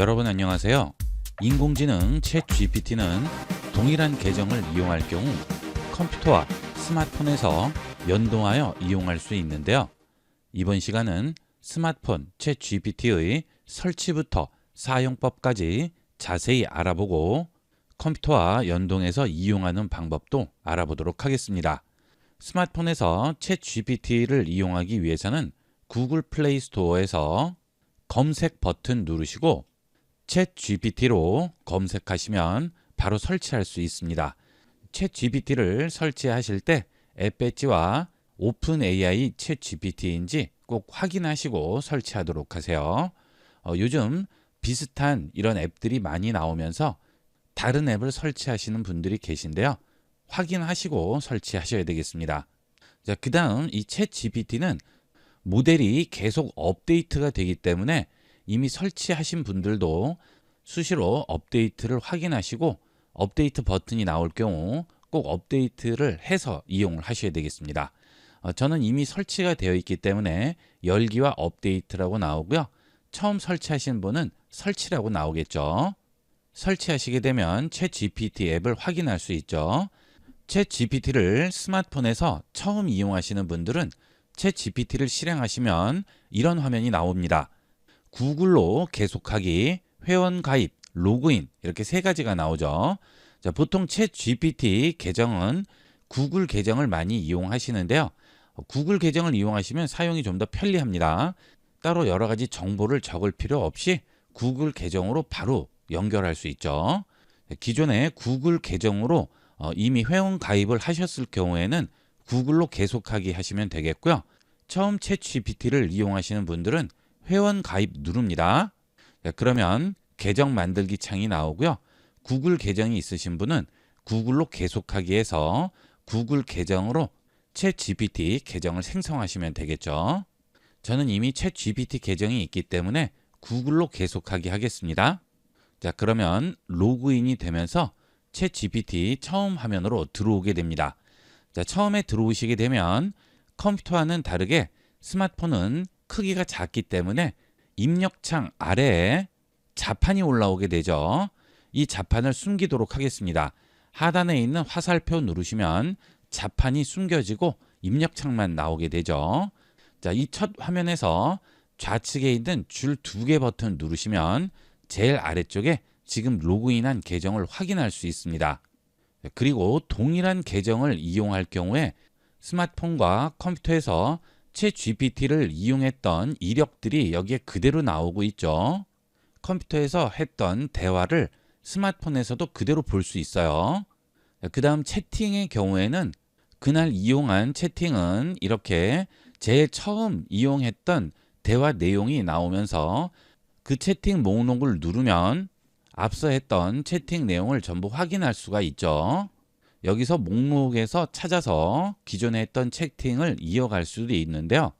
여러분 안녕하세요. 인공지능 챗 GPT는 동일한 계정을 이용할 경우 컴퓨터와 스마트폰에서 연동하여 이용할 수 있는데요. 이번 시간은 스마트폰 챗 GPT의 설치부터 사용법까지 자세히 알아보고 컴퓨터와 연동해서 이용하는 방법도 알아보도록 하겠습니다. 스마트폰에서 챗 GPT를 이용하기 위해서는 구글 플레이 스토어에서 검색 버튼 누르시고 챗 GPT로 검색하시면 바로 설치할 수 있습니다. 챗 GPT를 설치하실 때 앱 배지와 오픈 AI 챗 GPT인지 꼭 확인하시고 설치하도록 하세요. 어, 요즘 비슷한 이런 앱들이 많이 나오면서 다른 앱을 설치하시는 분들이 계신데요. 확인하시고 설치하셔야 되겠습니다. 자, 그 다음 이 챗 GPT는 모델이 계속 업데이트가 되기 때문에 이미 설치하신 분들도 수시로 업데이트를 확인하시고 업데이트 버튼이 나올 경우 꼭 업데이트를 해서 이용을 하셔야 되겠습니다. 어, 저는 이미 설치가 되어 있기 때문에 열기와 업데이트라고 나오고요. 처음 설치하신 분은 설치라고 나오겠죠. 설치하시게 되면 챗 GPT 앱을 확인할 수 있죠. 챗 GPT를 스마트폰에서 처음 이용하시는 분들은 챗 GPT를 실행하시면 이런 화면이 나옵니다. 구글로 계속하기, 회원 가입, 로그인 이렇게 세 가지가 나오죠. 자, 보통 챗 GPT 계정은 구글 계정을 많이 이용하시는데요. 구글 계정을 이용하시면 사용이 좀 더 편리합니다. 따로 여러 가지 정보를 적을 필요 없이 구글 계정으로 바로 연결할 수 있죠. 기존에 구글 계정으로 어, 이미 회원 가입을 하셨을 경우에는 구글로 계속하기 하시면 되겠고요. 처음 챗 GPT를 이용하시는 분들은 회원 가입 누릅니다. 자, 그러면 계정 만들기 창이 나오고요. 구글 계정이 있으신 분은 구글로 계속하기 해서 구글 계정으로 챗 GPT 계정을 생성하시면 되겠죠. 저는 이미 챗 GPT 계정이 있기 때문에 구글로 계속하기 하겠습니다. 자, 그러면 로그인이 되면서 챗 GPT 처음 화면으로 들어오게 됩니다. 자, 처음에 들어오시게 되면 컴퓨터와는 다르게 스마트폰은 크기가 작기 때문에 입력창 아래에 자판이 올라오게 되죠. 이 자판을 숨기도록 하겠습니다. 하단에 있는 화살표 누르시면 자판이 숨겨지고 입력창만 나오게 되죠. 자, 이 첫 화면에서 좌측에 있는 줄 두 개 버튼 누르시면 제일 아래쪽에 지금 로그인한 계정을 확인할 수 있습니다. 그리고 동일한 계정을 이용할 경우에 스마트폰과 컴퓨터에서 챗 GPT를 이용했던 이력들이 여기에 그대로 나오고 있죠. 컴퓨터에서 했던 대화를 스마트폰에서도 그대로 볼 수 있어요. 그 다음 채팅의 경우에는 그날 이용한 채팅은 이렇게 제일 처음 이용했던 대화 내용이 나오면서 그 채팅 목록을 누르면 앞서 했던 채팅 내용을 전부 확인할 수가 있죠. 여기서 목록에서 찾아서 기존에 했던 채팅을 이어갈 수도 있는데요.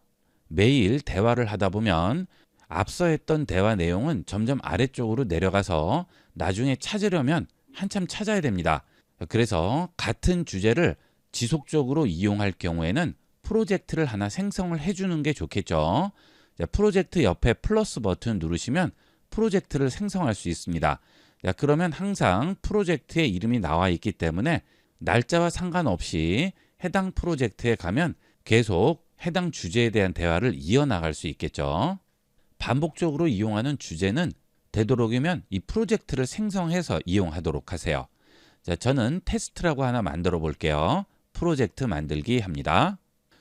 매일 대화를 하다 보면 앞서 했던 대화 내용은 점점 아래쪽으로 내려가서 나중에 찾으려면 한참 찾아야 됩니다. 그래서 같은 주제를 지속적으로 이용할 경우에는 프로젝트를 하나 생성을 해주는 게 좋겠죠. 자, 프로젝트 옆에 플러스 버튼 누르시면 프로젝트를 생성할 수 있습니다. 자, 그러면 항상 프로젝트의 이름이 나와 있기 때문에 날짜와 상관없이 해당 프로젝트에 가면 계속 해당 주제에 대한 대화를 이어나갈 수 있겠죠. 반복적으로 이용하는 주제는 되도록이면 이 프로젝트를 생성해서 이용하도록 하세요. 자, 저는 테스트라고 하나 만들어 볼게요. 프로젝트 만들기 합니다.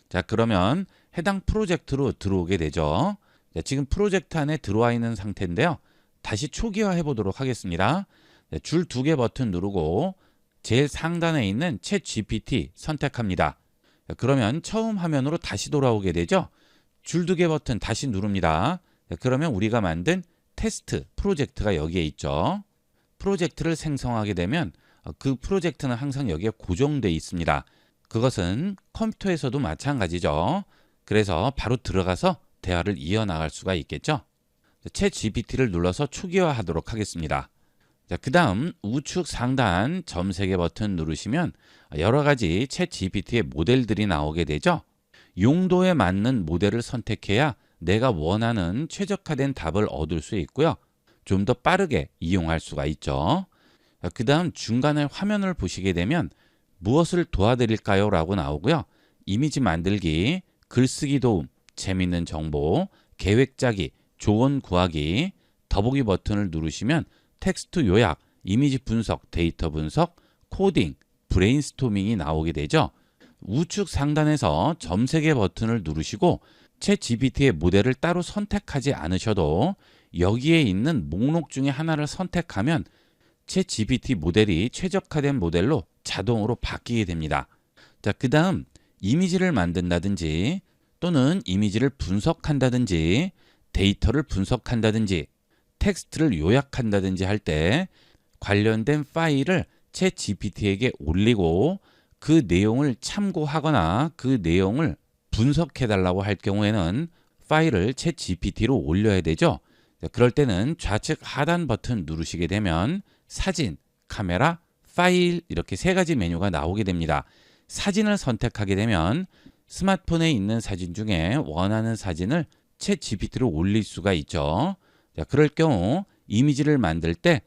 자, 그러면 해당 프로젝트로 들어오게 되죠. 자, 지금 프로젝트 안에 들어와 있는 상태인데요. 다시 초기화 해 보도록 하겠습니다. 줄 두 개 버튼 누르고 제일 상단에 있는 챗 GPT 선택합니다. 자, 그러면 처음 화면으로 다시 돌아오게 되죠. 줄두개 버튼 다시 누릅니다. 자, 그러면 우리가 만든 테스트 프로젝트가 여기에 있죠. 프로젝트를 생성하게 되면 어, 그 프로젝트는 항상 여기에 고정되어 있습니다. 그것은 컴퓨터에서도 마찬가지죠. 그래서 바로 들어가서 대화를 이어나갈 수가 있겠죠. 챗 GPT를 눌러서 초기화하도록 하겠습니다. 자, 그 다음 우측 상단 점세개 버튼 누르시면 여러 가지 챗 GPT의 모델들이 나오게 되죠. 용도에 맞는 모델을 선택해야 내가 원하는 최적화된 답을 얻을 수 있고요. 좀 더 빠르게 이용할 수가 있죠. 그 다음 중간에 화면을 보시게 되면 무엇을 도와드릴까요? 라고 나오고요. 이미지 만들기, 글쓰기 도움, 재밌는 정보, 계획 짜기, 조언 구하기, 더보기 버튼을 누르시면 텍스트 요약, 이미지 분석, 데이터 분석, 코딩, 브레인스토밍이 나오게 되죠. 우측 상단에서 점 3개 버튼을 누르시고 채 GPT의 모델을 따로 선택하지 않으셔도 여기에 있는 목록 중에 하나를 선택하면 채 GPT 모델이 최적화된 모델로 자동으로 바뀌게 됩니다. 자, 그 다음 이미지를 만든다든지 또는 이미지를 분석한다든지 데이터를 분석한다든지 텍스트를 요약한다든지 할 때 관련된 파일을 채 GPT에게 올리고 그 내용을 참고하거나 그 내용을 분석해 달라고 할 경우에는 파일을 채 GPT로 올려야 되죠. 자, 그럴 때는 좌측 하단 버튼 누르시게 되면 사진, 카메라, 파일 이렇게 세 가지 메뉴가 나오게 됩니다. 사진을 선택하게 되면 스마트폰에 있는 사진 중에 원하는 사진을 채 GPT로 올릴 수가 있죠. 자, 그럴 경우 이미지를 만들 때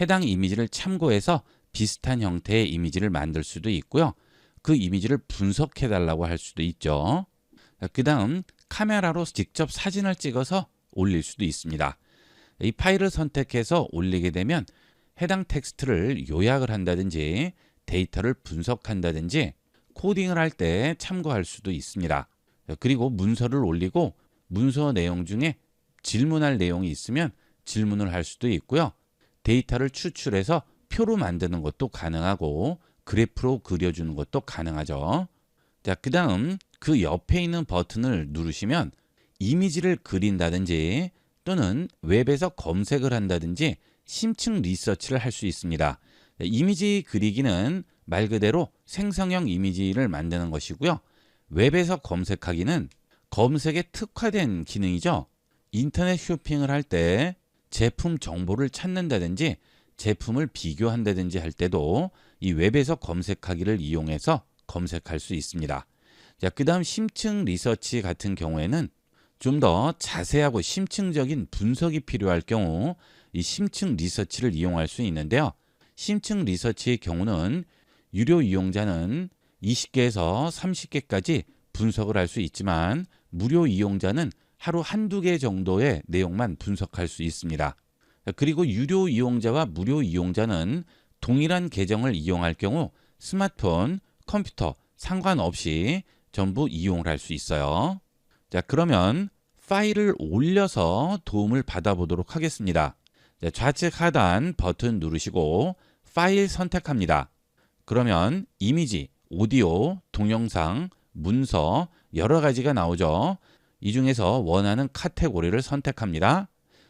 해당 이미지를 참고해서 비슷한 형태의 이미지를 만들 수도 있고요. 그 이미지를 분석해 달라고 할 수도 있죠. 그 다음 카메라로 직접 사진을 찍어서 올릴 수도 있습니다. 이 파일을 선택해서 올리게 되면 해당 텍스트를 요약을 한다든지 데이터를 분석한다든지 코딩을 할 때 참고할 수도 있습니다. 그리고 문서를 올리고 문서 내용 중에 질문할 내용이 있으면 질문을 할 수도 있고요. 데이터를 추출해서 표로 만드는 것도 가능하고 그래프로 그려주는 것도 가능하죠. 자, 그 다음 그 옆에 있는 버튼을 누르시면 이미지를 그린다든지 또는 웹에서 검색을 한다든지 심층 리서치를 할 수 있습니다. 이미지 그리기는 말 그대로 생성형 이미지를 만드는 것이고요. 웹에서 검색하기는 검색에 특화된 기능이죠. 인터넷 쇼핑을 할 때 제품 정보를 찾는다든지 제품을 비교한다든지 할 때도 이 웹에서 검색하기를 이용해서 검색할 수 있습니다. 자, 그 다음 심층 리서치 같은 경우에는 좀 더 자세하고 심층적인 분석이 필요할 경우 이 심층 리서치를 이용할 수 있는데요. 심층 리서치의 경우는 유료 이용자는 20개에서 30개까지 분석을 할 수 있지만 무료 이용자는 하루 한두 개 정도의 내용만 분석할 수 있습니다. 그리고 유료 이용자와 무료 이용자는 동일한 계정을 이용할 경우 스마트폰, 컴퓨터 상관없이 전부 이용을 할 수 있어요. 자, 그러면 파일을 올려서 도움을 받아보도록 하겠습니다. 자, 좌측 하단 버튼 누르시고 파일 선택합니다. 그러면 이미지, 오디오, 동영상, 문서 여러 가지가 나오죠. 이 중에서 원하는 카테고리를 선택합니다.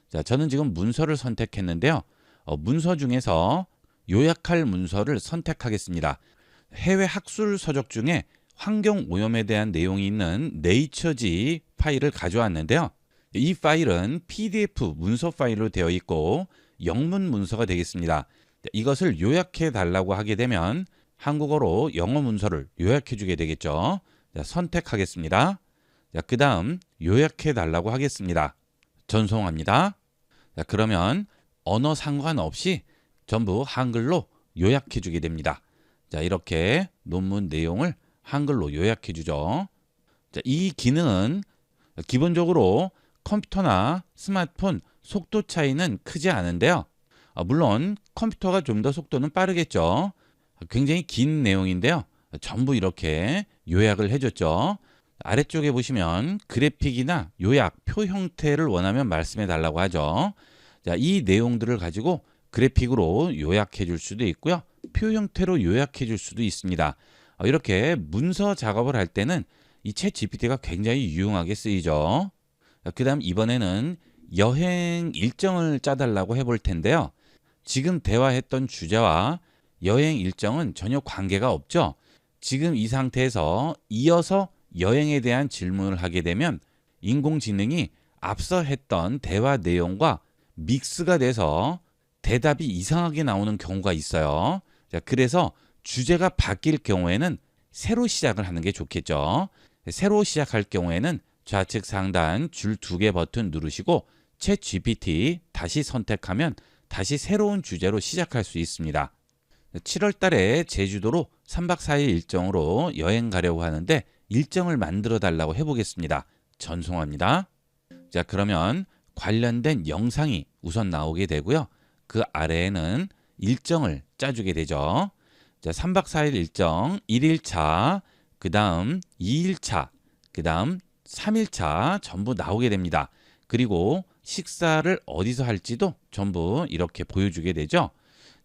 자, 저는 지금 문서를 선택했는데요. 어, 문서 중에서 요약할 문서를 선택하겠습니다. 해외 학술 서적 중에 환경 오염에 대한 내용이 있는 네이처지 파일을 가져왔는데요. 이 파일은 PDF 문서 파일로 되어 있고 영문 문서가 되겠습니다. 이것을 요약해 달라고 하게 되면 한국어로 영어 문서를 요약해 주게 되겠죠. 자, 선택하겠습니다. 자, 그 다음 요약해 달라고 하겠습니다. 전송합니다. 자, 그러면 언어 상관없이 전부 한글로 요약해 주게 됩니다. 자, 이렇게 논문 내용을 한글로 요약해 주죠. 자, 이 기능은 기본적으로 컴퓨터나 스마트폰 속도 차이는 크지 않은데요. 아, 물론 컴퓨터가 좀 더 속도는 빠르겠죠. 굉장히 긴 내용인데요. 전부 이렇게 요약을 해줬죠. 아래쪽에 보시면 그래픽이나 요약, 표 형태를 원하면 말씀해 달라고 하죠. 자, 이 내용들을 가지고 그래픽으로 요약해 줄 수도 있고요. 표 형태로 요약해 줄 수도 있습니다. 어, 이렇게 문서 작업을 할 때는 이챗 GPT가 굉장히 유용하게 쓰이죠. 그 다음 이번에는 여행 일정을 짜달라고 해볼 텐데요. 지금 대화했던 주제와 여행 일정은 전혀 관계가 없죠. 지금 이 상태에서 이어서 여행에 대한 질문을 하게 되면 인공지능이 앞서 했던 대화 내용과 믹스가 돼서 대답이 이상하게 나오는 경우가 있어요. 자, 그래서 주제가 바뀔 경우에는 새로 시작을 하는 게 좋겠죠. 새로 시작할 경우에는 좌측 상단 줄 두 개 버튼 누르시고 챗 GPT 다시 선택하면 다시 새로운 주제로 시작할 수 있습니다. 7월 달에 제주도로 3박 4일 일정으로 여행 가려고 하는데 일정을 만들어 달라고 해보겠습니다. 전송합니다. 자, 그러면 관련된 영상이 우선 나오게 되고요. 그 아래에는 일정을 짜주게 되죠. 자, 3박 4일 일정 1일차, 그 다음 2일차, 그 다음 3일차 전부 나오게 됩니다. 그리고 식사를 어디서 할지도 전부 이렇게 보여주게 되죠.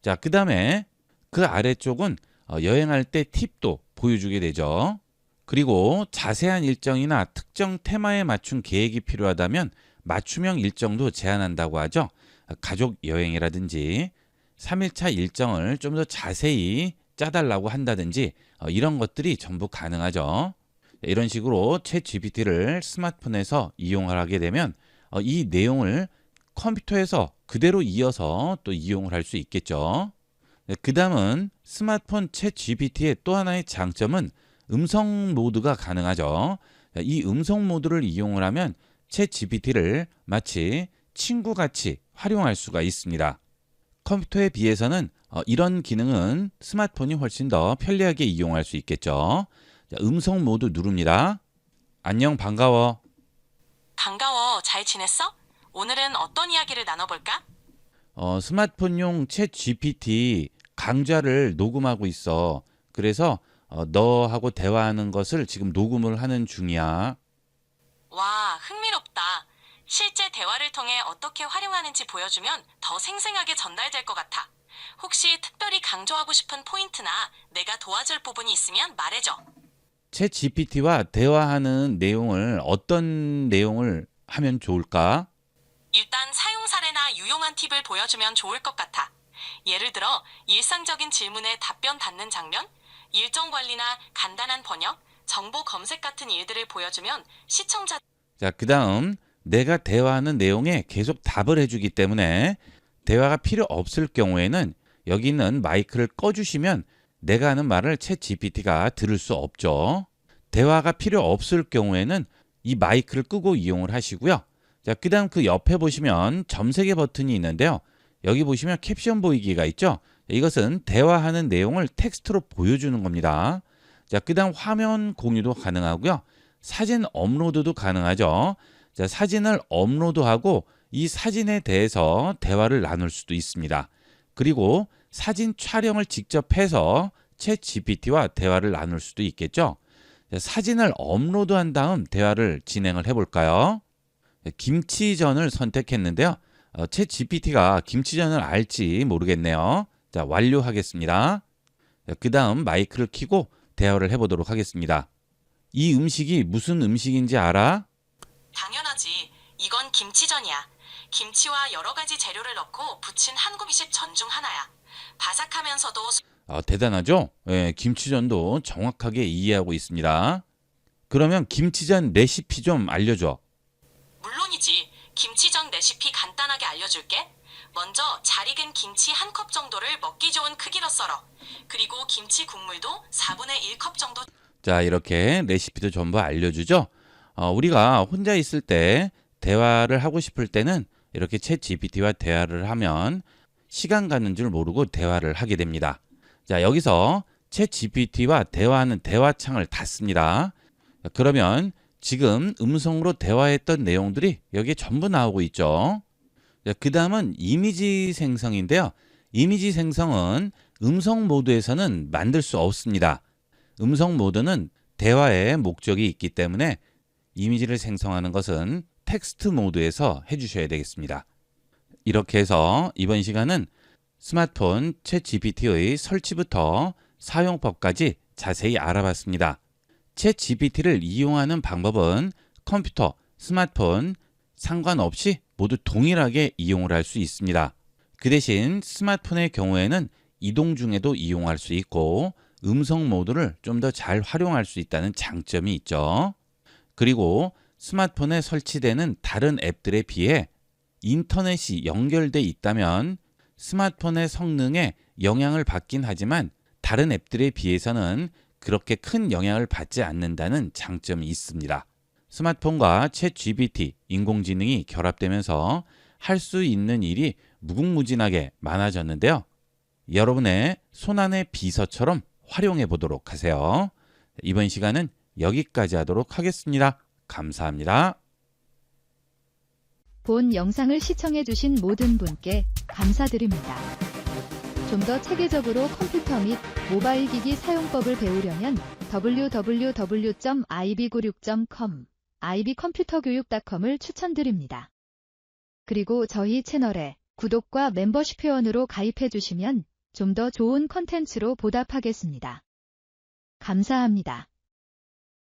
자, 그 다음에 그 아래쪽은 어, 여행할 때 팁도 보여주게 되죠. 그리고 자세한 일정이나 특정 테마에 맞춘 계획이 필요하다면 맞춤형 일정도 제안한다고 하죠. 가족 여행이라든지 3일차 일정을 좀 더 자세히 짜달라고 한다든지 어, 이런 것들이 전부 가능하죠. 이런 식으로 챗 GPT를 스마트폰에서 이용을 하게 되면 어, 이 내용을 컴퓨터에서 그대로 이어서 또 이용을 할 수 있겠죠. 그 다음은 스마트폰 챗 GPT의 또 하나의 장점은 음성 모드가 가능하죠. 이 음성 모드를 이용을 하면 챗 GPT를 마치 친구같이 활용할 수가 있습니다. 컴퓨터에 비해서는 어, 이런 기능은 스마트폰이 훨씬 더 편리하게 이용할 수 있겠죠. 자, 음성 모드 누릅니다. 안녕 반가워. 반가워. 잘 지냈어? 오늘은 어떤 이야기를 나눠볼까? 어, 스마트폰용 챗 GPT 강좌를 녹음하고 있어. 그래서 어, 너하고 대화하는 것을 지금 녹음을 하는 중이야. 와, 흥미롭다. 실제 대화를 통해 어떻게 활용하는지 보여주면 더 생생하게 전달될 것 같아. 혹시 특별히 강조하고 싶은 포인트나 내가 도와줄 부분이 있으면 말해줘. 챗 GPT와 대화하는 내용을 어떤 내용을 하면 좋을까? 일단 사용 사례나 유용한 팁을 보여주면 좋을 것 같아. 예를 들어 일상적인 질문에 답변 받는 장면, 일정 관리나 간단한 번역, 정보 검색 같은 일들을 보여주면 시청자 자, 그 다음 내가 대화하는 내용에 계속 답을 해주기 때문에 대화가 필요 없을 경우에는 여기 있는 마이크를 꺼주시면 내가 하는 말을 챗 GPT가 들을 수 없죠. 대화가 필요 없을 경우에는 이 마이크를 끄고 이용을 하시고요. 자, 그 다음 그 옆에 보시면 점세개 버튼이 있는데요. 여기 보시면 캡션 보이기가 있죠. 이것은 대화하는 내용을 텍스트로 보여주는 겁니다. 자, 그 다음 화면 공유도 가능하고요. 사진 업로드도 가능하죠. 자, 사진을 업로드하고 이 사진에 대해서 대화를 나눌 수도 있습니다. 그리고 사진 촬영을 직접 해서 챗 GPT와 대화를 나눌 수도 있겠죠. 자, 사진을 업로드한 다음 대화를 진행을 해볼까요? 김치전을 선택했는데요. 어, 챗 GPT가 김치전을 알지 모르겠네요. 자, 완료하겠습니다. 그 다음 마이크를 켜고 대화를 해보도록 하겠습니다. 이 음식이 무슨 음식인지 알아? 당연하지. 이건 김치전이야. 김치와 여러 가지 재료를 넣고 부친 한국이식 전 중 하나야. 바삭하면서도 수- 아, 대단하죠? 예, 김치전도 정확하게 이해하고 있습니다. 그러면 김치전 레시피 좀 알려줘. 물론이지. 김치전 레시피 간단하게 알려줄게. 먼저 잘 익은 김치 한 컵 정도를 먹기 좋은 크기로 썰어. 그리고 김치 국물도 4분의 1컵 정도 자, 이렇게 레시피도 전부 알려주죠. 어, 우리가 혼자 있을 때 대화를 하고 싶을 때는 이렇게 챗 GPT와 대화를 하면 시간 가는 줄 모르고 대화를 하게 됩니다. 자, 여기서 챗 GPT와 대화하는 대화창을 닫습니다. 자, 그러면 지금 음성으로 대화했던 내용들이 여기에 전부 나오고 있죠. 그 다음은 이미지 생성인데요. 이미지 생성은 음성 모드에서는 만들 수 없습니다. 음성 모드는 대화의 목적이 있기 때문에 이미지를 생성하는 것은 텍스트 모드에서 해주셔야 되겠습니다. 이렇게 해서 이번 시간은 스마트폰 챗 GPT의 설치부터 사용법까지 자세히 알아봤습니다. 챗 GPT를 이용하는 방법은 컴퓨터, 스마트폰 상관없이 모두 동일하게 이용을 할 수 있습니다. 그 대신 스마트폰의 경우에는 이동 중에도 이용할 수 있고 음성 모드를 좀 더 잘 활용할 수 있다는 장점이 있죠. 그리고 스마트폰에 설치되는 다른 앱들에 비해 인터넷이 연결돼 있다면 스마트폰의 성능에 영향을 받긴 하지만 다른 앱들에 비해서는 그렇게 큰 영향을 받지 않는다는 장점이 있습니다. 스마트폰과 챗 GPT, 인공지능이 결합되면서 할 수 있는 일이 무궁무진하게 많아졌는데요. 여러분의 손안의 비서처럼 활용해 보도록 하세요. 이번 시간은 여기까지 하도록 하겠습니다. 감사합니다. 본 영상을 시청해 주신 모든 분께 감사드립니다. 좀 더 체계적으로 컴퓨터 및 모바일 기기 사용법을 배우려면 www.ib96.com, ib컴퓨터교육.com을 추천드립니다. 그리고 저희 채널에 구독과 멤버십 회원으로 가입해 주시면 좀 더 좋은 컨텐츠로 보답하겠습니다. 감사합니다.